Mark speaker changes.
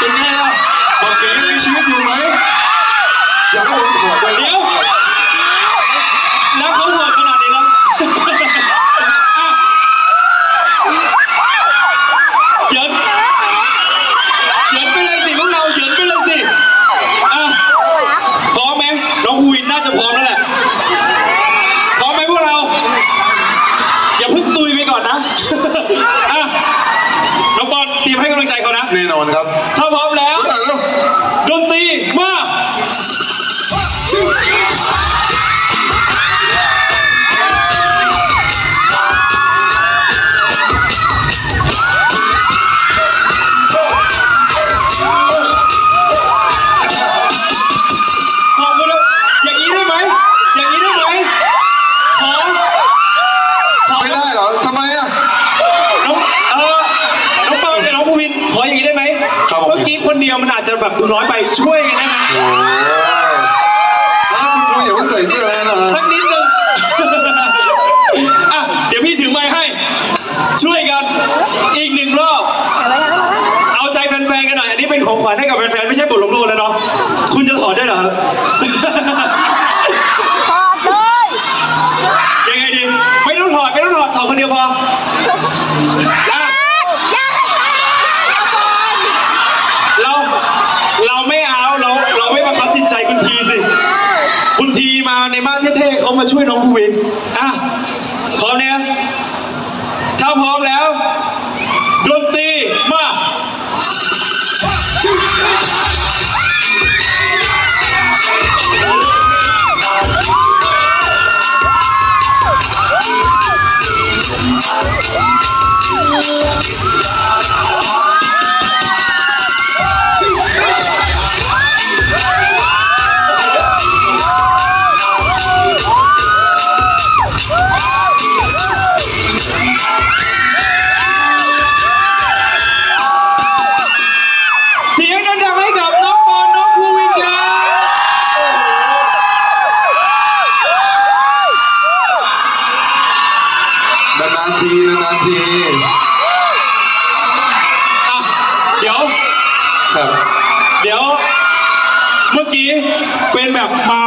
Speaker 1: ป็นไงล่ะบอกเก๋ยังมีชีวิตอยู่ไหมอยากให้ผมถอดด้วย
Speaker 2: เดี๋ยว แล้วเขาโหดขนาดนี้แล้วอะเหยินเหยินไปเลยสิพวกเราเหยินไปเลยสิอะพร้อมไหมน้องภูวินน่าจะพร้อมแล้วแหละพร้อมไหมพวกเรา อย่าเพิ่งตุยไปก่อนนะ
Speaker 1: แน่นอนครับ
Speaker 2: ถ้าพร้อมแล้ว มันอาจจะแบบดูน้อยไปช่วยกันได้ไหม
Speaker 1: โอ้แล้วคุณครูอย่าเพิ่งใส่เสื้อแล้วนะ
Speaker 2: สักนิดนึงอะเดี๋ยวพี่ถือไม้ให้ ช่วยกัน อีกหนึ่งรอบ เอาใจแฟนๆกันหน่อยอันนี้เป็นของขวัญให้กับแฟนๆไม่ใช่บทลงโทษแล้วเนาะคุณจะถอดได้เหรอครับ
Speaker 3: ถอดเลย
Speaker 2: ยังไงดีไม่ต้องถอดไม่ต้องถอดถอดคนเดียวพออะ
Speaker 3: อย่าให้อย่าบอล
Speaker 2: เรา เราไม่เอา เรา เราไม่บังคับจิตใจคุณทีสิ คุณทีมาในมาสเท่ๆเขามา ช่วยน้องภูวินอะพร้อมเนี่ยถ้าพร้อมแล้ว
Speaker 1: นานๆทีนานๆที
Speaker 2: อะเดี๋ยว
Speaker 1: ครับ
Speaker 2: เดี๋ยว เมื่อกี้เป็นแบบมา